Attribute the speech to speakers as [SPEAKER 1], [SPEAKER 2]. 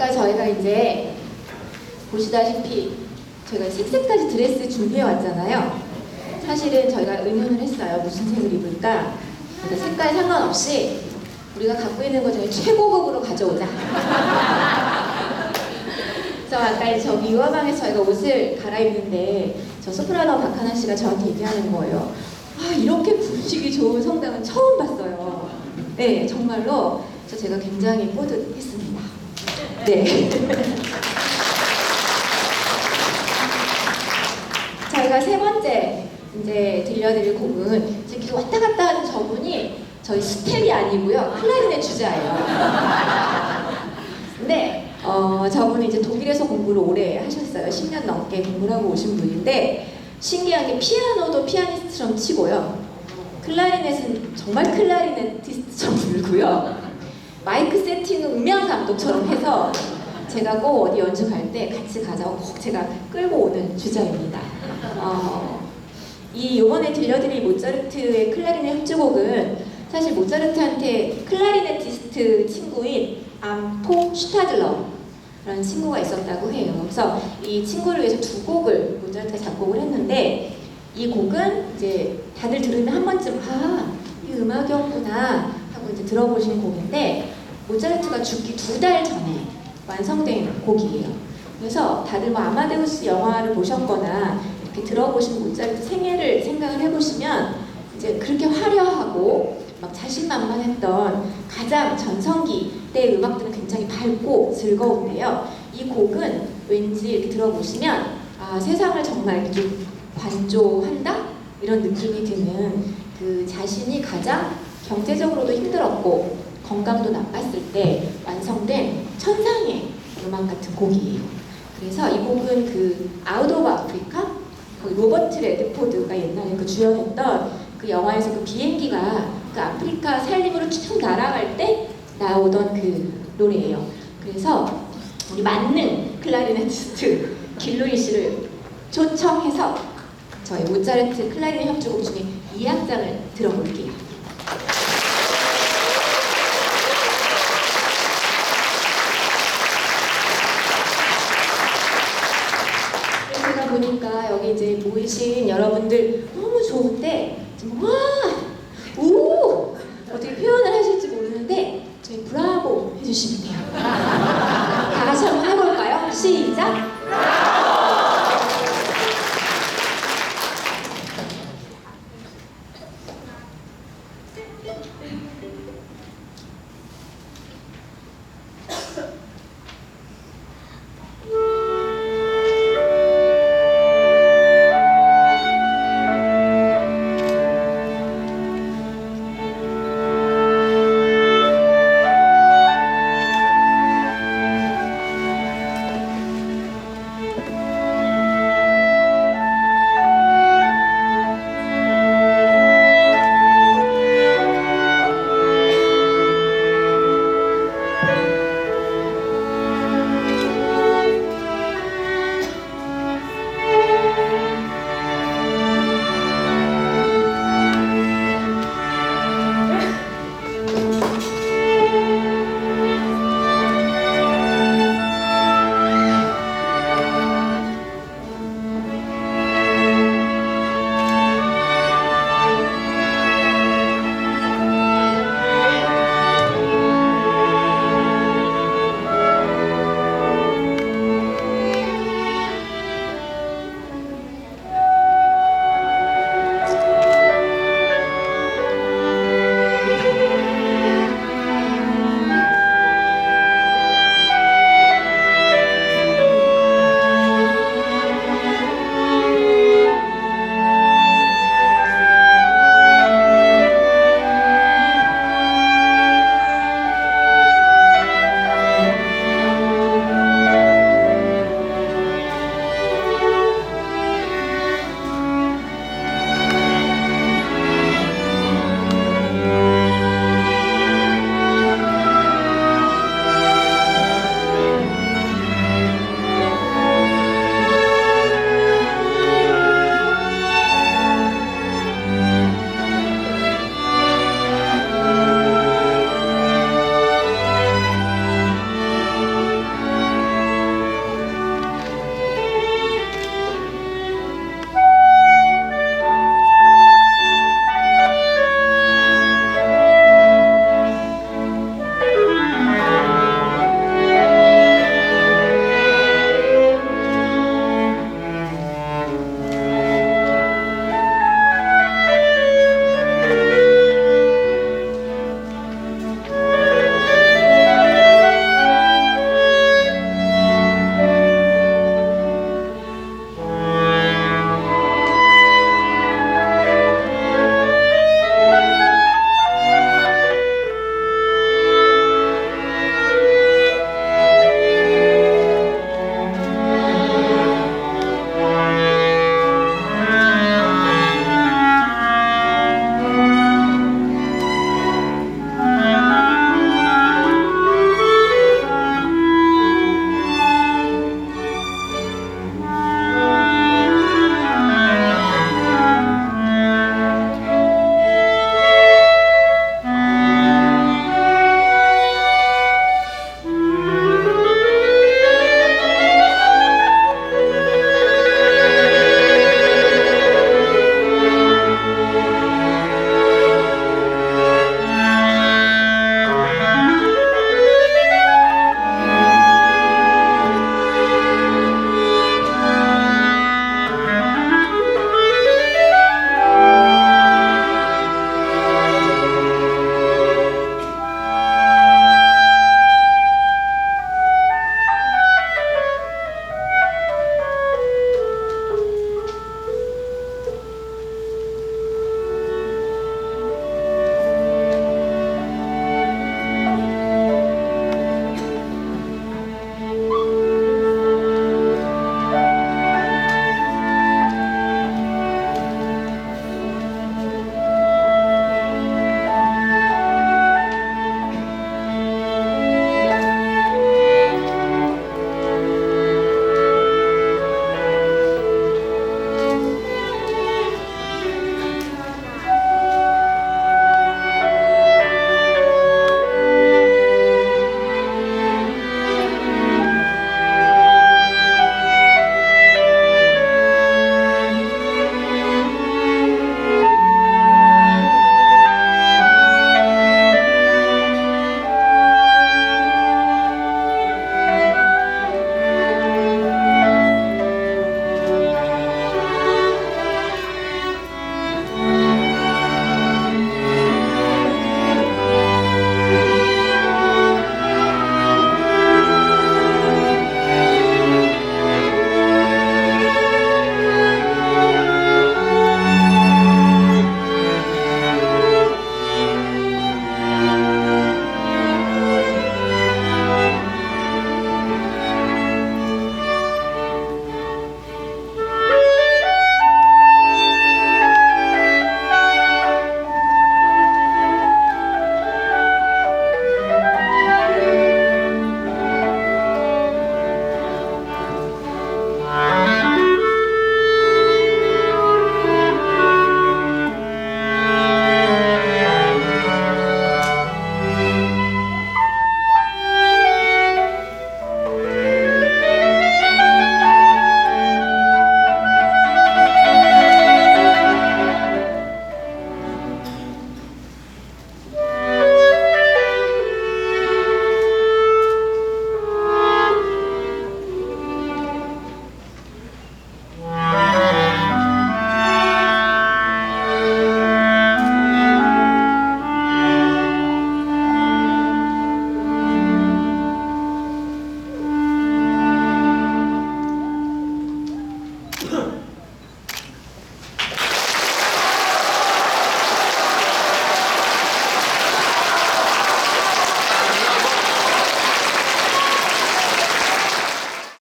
[SPEAKER 1] 아까 저희가 이제 보시다시피 저희가 색색까지 드레스 준비해 왔잖아요. 사실은 저희가 의논을 했어요. 무슨 색을 입을까? 색깔 상관없이 우리가 갖고 있는 것 중에 최고급으로 가져오자. 그래서 아까 저기 유화방에서 저희가 옷을 갈아입는데 저 소프라노 박하나 씨가 저한테 얘기하는 거예요. 아 이렇게 분위기 좋은 성당은 처음 봤어요. 네 정말로 저 제가 굉장히 뿌듯했습니다. 네. 저희가 세 번째 이제 들려드릴 곡은 지금 계속 왔다 갔다 하는 저분이 저희 스텝이 아니고요 클라리넷 주자예요. 근데 어, 저분은 이제 독일에서 공부를 오래 하셨어요. 10년 넘게 공부를 하고 오신 분인데 신기한 게 피아노도 피아니스트처럼 치고요. 클라리넷은 정말 클라리네티스트처럼 불고요. 마이크 세팅은 음향 감독처럼 해서 제가 꼭 어디 연주 갈 때 같이 가자고 꼭 제가 끌고 오는 주자입니다. 어, 이 이번에 들려드릴 모차르트의 클라리넷 협주곡은 사실 모차르트한테 클라리네티스트 친구인 암포 슈타들러라는 친구가 있었다고 해요. 그래서 이 친구를 위해서 두 곡을 모차르트가 작곡을 했는데 이 곡은 이제 다들 들으면 한 번쯤 아, 이 음악이었구나 하고 이제 들어보신 곡인데 모차르트가 죽기 두 달 전에 완성된 곡이에요. 그래서 다들 뭐 아마데우스 영화를 보셨거나 이렇게 들어보신 모차르트 생애를 생각을 해보시면 이제 그렇게 화려하고 막 자신만만했던 가장 전성기 때 음악들은 굉장히 밝고 즐거운데요. 이 곡은 왠지 이렇게 들어보시면 아, 세상을 정말 이렇게 좀 관조한다 이런 느낌이 드는 그 자신이 가장 경제적으로도 힘들었고 건강도 나빴을 때 완성된 천상의 음악 같은 곡이에요. 그래서 이 곡은 그 아웃 오브 아프리카 그 로버트 레드포드가 옛날에 그 주연했던 그 영화에서 그 비행기가 그 아프리카 산림으로 쭉 날아갈 때 나오던 그 노래예요. 그래서 우리 만능 클라리네티스트 길루이 씨를 초청해서 저희 모차르트 클라리넷 협주곡 중에 2악장을 들어볼게요. 제가 보니까 여기 이제 모이신 여러분들 너무 좋은데 지